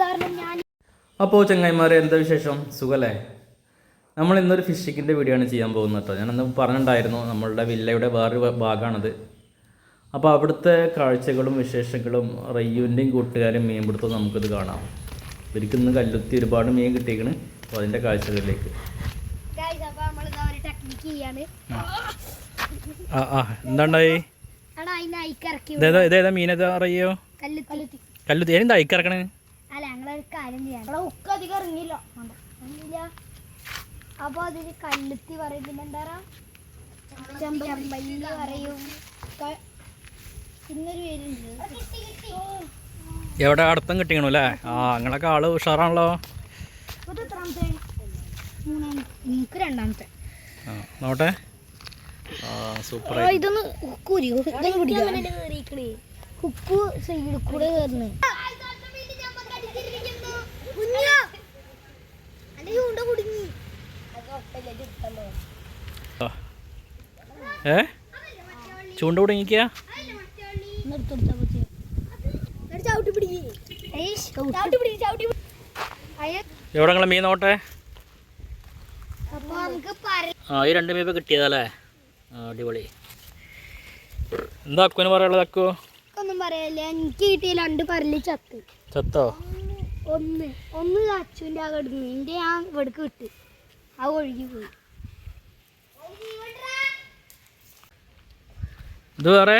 കാരണം ഞാൻ അപ്പോൾ ചങ്ങായിമാരെ എന്താ വിശേഷം? സുഖല്ലേ? നമ്മൾ ഇന്നൊരു ഫിഷിങ്ങിന്റെ വീഡിയോ ആണ് ചെയ്യാൻ പോകുന്നത് കേട്ടോ. ഞാനന്ന് പറഞ്ഞിട്ടുണ്ടായിരുന്നു നമ്മളുടെ വില്ലയുടെ വേറൊരു ഭാഗമാണത്. അപ്പോൾ അവിടുത്തെ കാഴ്ചകളും വിശേഷങ്ങളും റയ്യുവിന്റെയും കൂട്ടുകാരും മീൻ പിടുത്തവും നമുക്കിത് കാണാം. ഇവർക്ക് ഇന്ന് കല്ലുത്തി ഒരുപാട് മീൻ കിട്ടിയേക്കണ് അപ്പോൾ അതിന്റെ കാഴ്ചകളിലേക്ക്. ഗൈസ് അപ്പൊ നമ്മളിതാ ഒരു ടെക്നിക്ക് ചെയ്യാണ് ആ. എന്താണ്ടായി? ഇതേതാ മീനേതാ അറിയോ? കല്ല് കല്ലുത്തി. എന്താ അയക്കിറക്കണേ അല്ല ഞങ്ങളൊരു കാര്യം ചെയ്യാം. ഉക്ക് അധികം ഇറങ്ങിയില്ല. വേണ്ട. ഇറങ്ങിയില്ല അപ്പൊ അതിന് കല്ലുത്തി പറയും. പിന്നെ എന്താ ചെമ്പല്ലി പറയും. പേരുണ്ട്. എവിടെ അടുത്തും കിട്ടിക്കണു അല്ലേ? ആ നിങ്ങളൊക്കെ ആൾ ഉഷാറാണല്ലോ. എനിക്ക് രണ്ടാമത്തെ. ആ നോട്ടെ ആ സൂപ്പർ ഇതൊന്ന് ഉക്കൂരി. ഇതൊന്ന് പിടിക്കാം. ഉപ്പ് സൈഡിൽ കൂടെ കയറുന്നു ഏ? ചൂണ്ട കുടുങ്ങിക്കുക എവിടെ നിങ്ങളെ മീൻ നോട്ടെ ആ ഈ രണ്ട് മീൻ ഇപ്പൊ കിട്ടിയതല്ലേ അടിപൊളി. എന്താ അക്കുവിന് പറയാനുള്ളത് അക്കു? ഒന്നും പറയല്ല. എനിക്ക് കിട്ടിയ രണ്ട് പരൽ ചത്ത്. ചത്തോ? ഒന്ന് ഒന്ന് അച്ചുവിന്റെ ആ കിടന്നു. എന്റെ ആ ഇവിടേക്ക് കിട്ടി ആ ഒഴുകി പോയി. ഇത് വേറെ?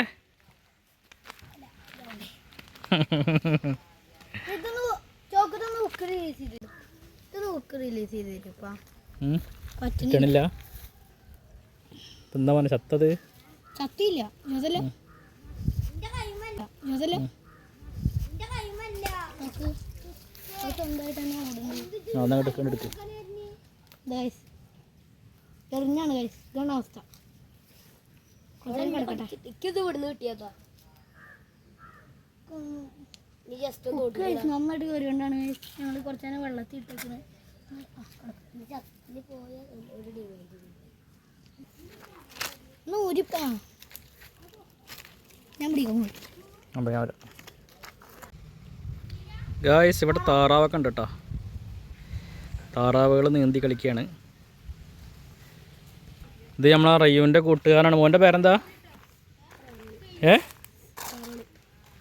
ചോക്കത്തൊന്ന് ബുക്ക് റിലീസ് ചെയ്തിട്ട്. ഇത് ബുക്ക് റിലീസ് ചെയ്തിട്ടിപ്പാ കിട്ടണില്ല എന്താ പറഞ്ഞ ചത്തത്? ചത്തില്ല എറിഞ്ഞാണ് ഗൈസ് ഇതാണ് അവസ്ഥ. എനിക്കിത് ഇവിടുന്ന് കിട്ടിയതാ. കയറിയോണ്ടാണ് ഞങ്ങൾ കുറച്ചേരം വെള്ളത്തിൽ ഇട്ടേക്കുന്നത് ഊരിപ്പാ ഞാൻ പിടിക്കാൻ പോയി അപ്പോൾ ഞാൻ വരാം. ഗായ്സ് ഇവിടെ താറാവൊക്കെ ഉണ്ട് കേട്ടോ താറാവുകൾ നീന്തി കളിക്കുകയാണ് ഇത് നമ്മളെ റയ്യുവിന്റെ കൂട്ടുകാരാണ്. മോന്റെ പേരെന്താ? ഏ?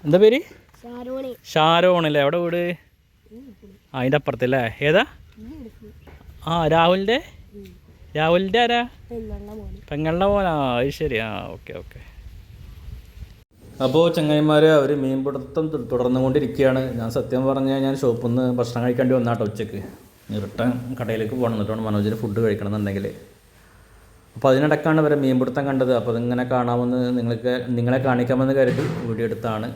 എന്താ പേര്? ഷാരോണി. ഷാരോണല്ലേ എവിടെ വീട്? അതിന്റെ അപ്പുറത്തല്ലേ ഏതാ? ആ രാഹുലിന്റെ രാഹുലിന്റെ ആരാ? പെങ്ങളുടെ മോനാ. അത് ശരി. ആ ഓക്കെ ഓക്കെ. അപ്പോൾ ചങ്ങായിമാർ അവർ മീൻപിടുത്തം തുടർന്നുകൊണ്ടിരിക്കുകയാണ്. ഞാൻ സത്യം പറഞ്ഞാൽ ഞാൻ ഷോപ്പിൽ നിന്ന് ഭക്ഷണം കഴിക്കേണ്ടി വന്നാട്ടോ ഉച്ചയ്ക്ക്. റിട്ടേൺ കടയിലേക്ക് പോകണം. എന്നിട്ടാണ് മനോജിന് ഫുഡ് കഴിക്കണം എന്നുണ്ടെങ്കിൽ അപ്പോൾ അതിനിടക്കാണ് ഇവരെ മീൻപിടുത്തം കണ്ടത്. അപ്പോൾ അതിങ്ങനെ കാണാമെന്ന് നിങ്ങൾക്ക് നിങ്ങളെ കാണിക്കാമെന്ന് കരുതി വീഡിയോ എടുത്താണ്.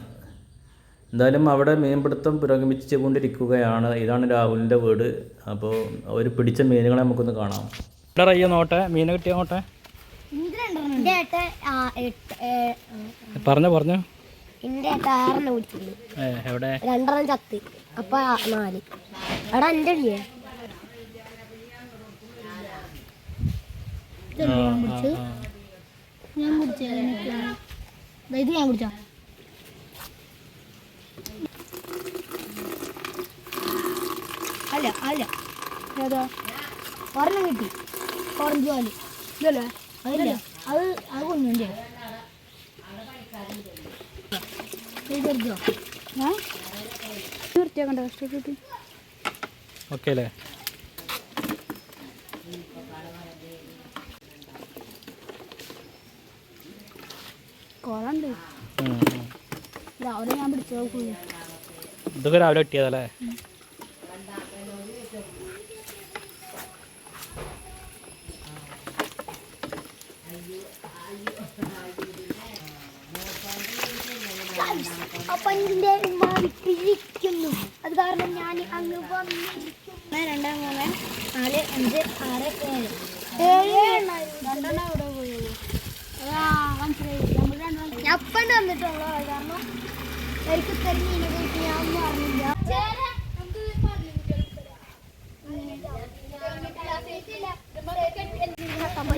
എന്തായാലും അവിടെ മീൻപിടുത്തം പുരോഗമിച്ചു കൊണ്ടിരിക്കുകയാണ് ഇതാണ് രാഹുലിന്റെ വീട്. അപ്പോൾ അവർ പിടിച്ച മീനുകളെ നമുക്കൊന്ന് കാണാം. ഇവിടെ റയ്യ നോട്ടെ? മീനെ കിട്ടിയ നോട്ടെ? പറഞ്ഞു പറഞ്ഞു. എവിടെ? രണ്ടെണ്ണം ചത്ത്. അപ്പൊ നാല്. എന്റെ ഇല്ലേ. ഞാൻ ഞാൻ അല്ല. ഏതാ? ഒരെണ്ണം കിട്ടി. ഓറഞ്ച് പാൽ. ഇതല്ലേ? അതില്ല അത് അത് കൊണ്ടുണ്ടേ ഞാൻ വൃത്തിയാക്കണ്ട കഷ്ടപ്പെട്ട് ഓക്കെ അല്ലേ? കുളമുണ്ട് ഉം, ഉം. രാവിലെ ഞാൻ പിടിച്ചു നോക്കുന്നു ഇതൊക്കെ രാവിലെ കിട്ടിയതല്ലേ അപ്പൊ എന്റെ ഉമ്മ വിട്ടിരിക്കുന്നു അത് കാരണം ഞാൻ അങ്ങ് വന്നിരിക്കുന്നു. രണ്ട് മൂന്ന് നാല് അഞ്ച് ആറ് ഏഴ്. ഏഴ് രണ്ടെണ്ണം അവിടെ പോയത് മനസ്സിലായി. നമ്മൾ രണ്ടെണ്ണം ഞാൻ അപ്പം വന്നിട്ടുള്ളൂ അത് കാരണം എനിക്ക് മീനൊക്കെ കിട്ടി ഞാൻ ഒന്നും അറിഞ്ഞില്ല. അപ്പൊ